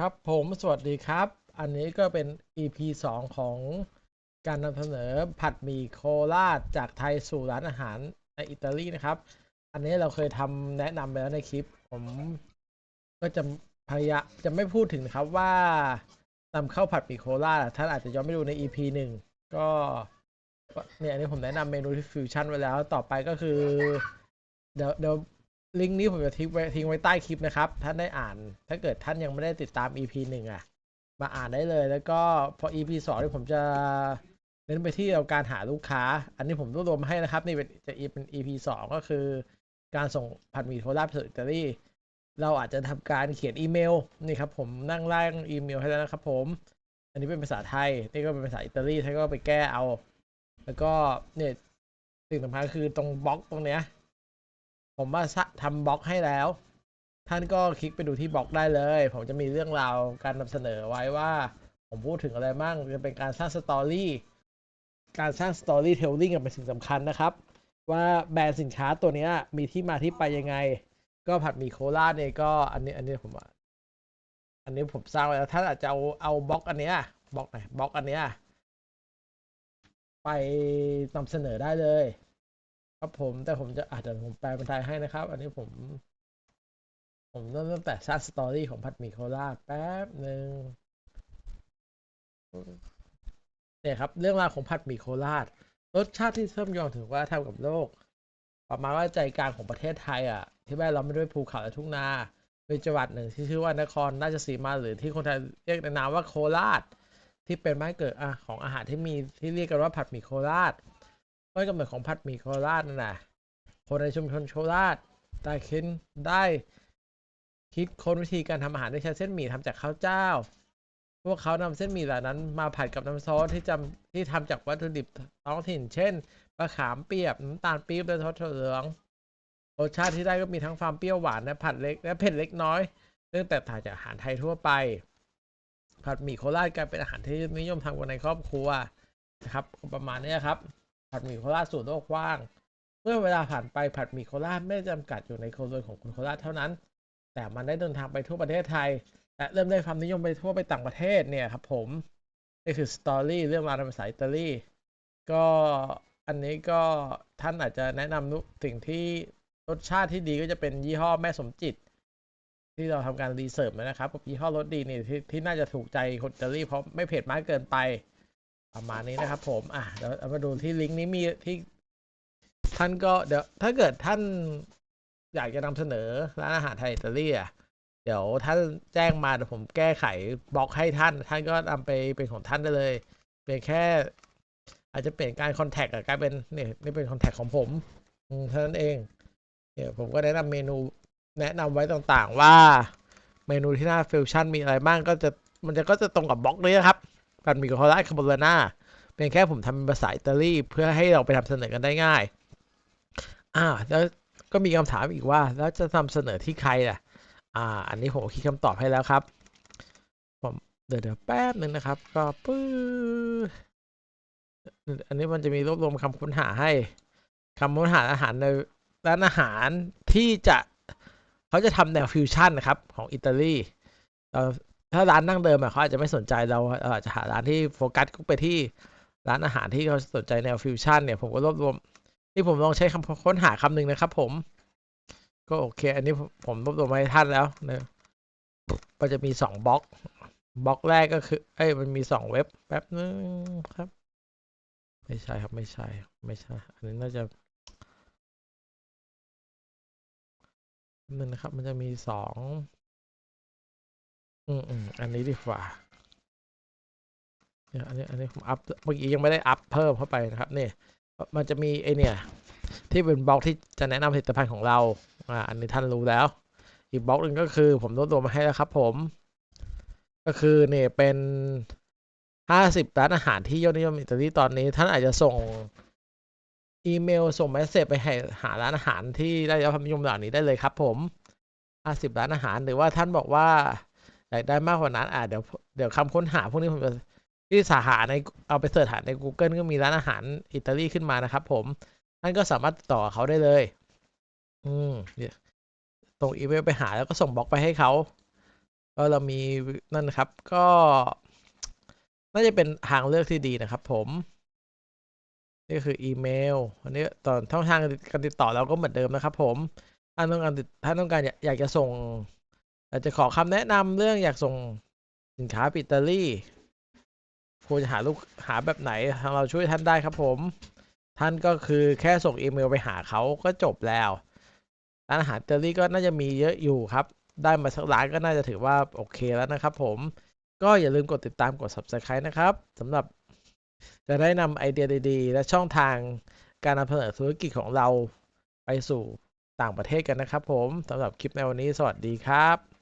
ครับผมสวัสดีครับ อันนี้ก็เป็น EP 2 ของการนำเสนอผัดหมี่โคราชจากไทยสู่ร้านอาหารในอิตาลีนะครับ อันนี้เราเคยทำแนะนำไปแล้วในคลิป ผมก็จะพยายามจะไม่พูดถึงนะครับว่านำเข้าผัดหมี่โคราชท่านอาจจะย้อนไปดูใน EP หนึ่งก็เนี่ยอันนี้ผมแนะนำเมนูที่ฟิวชั่นไว้แล้วต่อไปก็คือ เดี๋ยวเดี๋ยว ลิงก์นี้ผมจะทิ้งไว้ทิ้งไว้ใต้คลิปนะครับ ท่านได้อ่าน ถ้าเกิดท่านยังไม่ได้ติดตาม EP หนึ่งอะ มาอ่านได้เลย แล้วก็พอ EP สองที่ผมจะเน้นไปที่เราการหาลูกค้า อันนี้ผมรวบรวมมาให้นะครับ นี่เป็นจะเป็น EP สองก็คือ การส่งผัดหมี่โคราไปสู่อิตาลีเราอาจจะทำการเขียนอีเมลนี่ครับ ผมนั่งร่างอีเมลให้แล้วนะครับ ผม อันนี้เป็นภาษาไทยนี่ก็เป็นภาษาอิตาลีท่านก็ไปแก้เอา แล้วก็เนี่ยสิ่งสำคัญคือตรงบล็อกตรงเนี้ย ผมว่าทำบล็อกให้แล้ว ท่านก็คลิกไปดูที่บล็อกได้เลย ผมจะมีเรื่องราวการนำเสนอไว้ว่า ผมพูดถึงอะไรบ้างจะเป็นการสร้างสตอรี่การสร้างสตอรี่เทลลิ่งเป็นสิ่งสำคัญนะครับ ว่าแบรนด์สินค้าตัวนี้มีที่มาที่ไปยังไง ก็ผัดหมี่โคราเนี่ยก็อันนี้อันนี้ผมอันนี้ผมสร้างไว้แล้วท่านอาจจะเอาเอาบล็อกอันเนี้ยบล็อกไหนบล็อกอันเนี้ยไปนำเสนอได้เลย ครับผมแต่ผมจะอาจจะผมแปลเป็นไทยให้นะครับ อันนี้ผม ผมเริ่มตั้งแต่สร้างสตอรี่ของผัดหมี่โคราชแป๊บหนึ่งเนี่ยครับ เรื่องราวของผัดหมี่โคราชรสชาติที่เชื่อมโยงถึงว่าทำกับโลก ประมาณว่าใจกลางของประเทศไทยอะ ที่แวดล้อมไปด้วยภูเขาและทุ่งนาเป็นจังหวัดหนึ่งที่ชื่อว่านครราชสีมาหรือที่คนไทยเรียกในนามว่าโคราช ที่เป็นบ้านเกิดอะของอาหารที่มีที่เรียกกันว่าผัดหมี่โคราช ต้นกำเนิดของผัดหมี่โคราชนั่นนะคนในชุมชนโคราชได้คิดได้คิดค้นวิธีการทำอาหารโดยใช้เส้นหมี่ทำจากข้าวเจ้า พวกเขานำเส้นหมี่เหล่านั้นมาผัดกับน้ำซอสที่จำที่ทำจากวัตถุดิบท้องถิ่น เช่นมะขามเปียกน้ำตาลปี๊บและทอดถั่วเหลืองรสชาติที่ได้ก็มีทั้งความเปรี้ยวหวานและผัดเล็กและเผ็ดเล็กน้อยซึ่งแตกต่างจากอาหารไทยทั่วไป ผัดหมี่โคราชกลายเป็นอาหารที่นิยมทำกันในครอบครัวนะครับ ประมาณนี้ครับ ผัดหมี่โคราชสู่โลกกว้าง เมื่อเวลาผ่านไปผัดหมี่โคราชไม่ได้จำกัดอยู่ในโครัวของคนโคราชเท่านั้น แต่มันได้เดินทางไปทั่วประเทศไทย และเริ่มได้ความนิยมไปทั่วไปต่างประเทศเนี่ยครับผมนี่คือสตอรี่เรื่องราวในภาษาอิตาลีก็อันนี้ก็ท่านอาจจะแนะนำนุสิ่งที่รสชาติที่ดีก็จะเป็นยี่ห้อแม่สมจิต ที่เราทำการรีเสิร์ชมานะครับยี่ห้อรสดีนี่ที่ที่น่าจะถูกใจคนอิตาลีเพราะไม่เผ็ดมากเกินไป ประมาณนี้นะครับ ผม อะเดี๋ยวเอามาดูที่ลิงก์นี้มีที่ท่านก็เดี๋ยวถ้าเกิดท่านอยากจะนำเสนอร้านอาหารไทยอิตาลีอะเดี๋ยวท่านแจ้งมาเดี๋ยวผมแก้ไขบล็อกให้ท่าน ท่านก็นำไปเป็นของท่านได้เลย เป็นแค่ อาจจะเปลี่ยนการคอนแทคกลายเป็นเนี่ยนี่เป็นคอนแทคของผมเท่านั้นเองเนี่ยผมก็แนะนำเมนูแนะนำไว้ต่างๆว่าเมนูที่หน้าฟิวชั่นมีอะไรบ้างก็จะมันจะก็จะตรงกับบล็อกนี้นะครับ ผัดหมี่โคราชคาโบนาร่าเป็นแค่ผมทำเป็นภาษาอิตาลีเพื่อให้เราไปทำเสนอกันได้ง่าย อ่า แล้วก็มีคำถามอีกว่า แล้วจะนำเสนอที่ใครล่ะ อ่า อันนี้ผมคิดคำตอบให้แล้วครับ ผมเดี๋ยวเดี๋ยวแป๊บหนึ่งนะครับ ก็ปื้ออันนี้มันจะมีรวบรวมคำค้นหาให้คำค้นหาอาหารในร้านอาหารที่จะเขาจะทำแนวฟิวชั่นนะครับ ของอิตาลีเรา ถ้าร้านนั่งเดิมอะเขาอาจจะไม่สนใจเราอาจจะหาร้านที่โฟกัสไปที่ร้านอาหารที่เขาสนใจแนวฟิวชั่นเนี่ยผมก็รวบรวมนี่ผมลองใช้คำค้นหาคำหนึ่งนะครับ ผม ก็โอเค อันนี้ผมผมรวบรวมมาให้ท่านแล้วนะมันจะมีสองบล็อกบล็อกแรกก็คือเอ้ยมันมีสองเว็บแป๊บนึงครับ ไม่ใช่ครับไม่ใช่ ไม่ใช่ อันนี้น่าจะนึงนะครับ มันจะมีสอง อืมอืมอันนี้ดีกว่าเนี่ยอันนี้อันนี้ผมอัพเมื่อกี้ยังไม่ได้อัพเพิ่มเข้าไปนะครับนี่มันจะมีไอเนี่ย ที่เป็นบล็อกที่จะแนะนำผลิตภัณฑ์ของเราอ่าอันนี้ท่านรู้แล้ว อีกบล็อกหนึ่งก็คือผมรวบรวมมาให้แล้วครับ ผม ก็คือเนี่ยเป็นห้าสิบร้านอาหารที่ยอดนิยมอิตาลีตอนนี้ท่านอาจจะส่งอีเมลส่งเมสเซจไปให้หาร้านอาหารที่ได้รับความนิยมเหล่านี้ได้เลยครับ ผมห้าสิบร้านอาหารหรือว่าท่านบอกว่า อยากได้มากกว่านั้นอะเดี๋ยวเดี๋ยวคำค้นหาพวกนี้ผมจะที่สาหาในเอาไปเสิร์ชหาใน Google ก็มีร้านอาหารอิตาลีขึ้นมานะครับผมท่านก็สามารถติดต่อเขาได้เลย อืมส่งอีเมลไปหาแล้วก็ส่งบล็อกไปให้เขาก็เรามีนั่นนะครับ ก็ น่าจะเป็นทางเลือกที่ดีนะครับ ผม นี่คืออีเมลอันนี้ตอนช่องทางการติดต่อเราก็เหมือนเดิมนะครับ ผมถ้าต้องการติดถ้าต้องการอยากจะส่ง อาจจะขอคำแนะนำเรื่องอยากส่งสินค้าปิตาลี่ควรจะหาลูกหาแบบไหนทางเราช่วยท่านได้ครับผม ท่านก็คือแค่ส่งอีเมลไปหาเขาก็จบแล้วร้านอาหารอิตาลีก็น่าจะมีเยอะอยู่ครับ ได้มาสักร้านก็น่าจะถือว่าโอเคแล้วนะครับผมก็อย่าลืมกดติดตามกด subscribe นะครับสำหรับจะได้นำไอเดียดีๆ และช่องทางการนำเสนอธุรกิจของเราไปสู่ต่างประเทศกันนะครับผมสำหรับคลิปในวันนี้สวัสดีครับ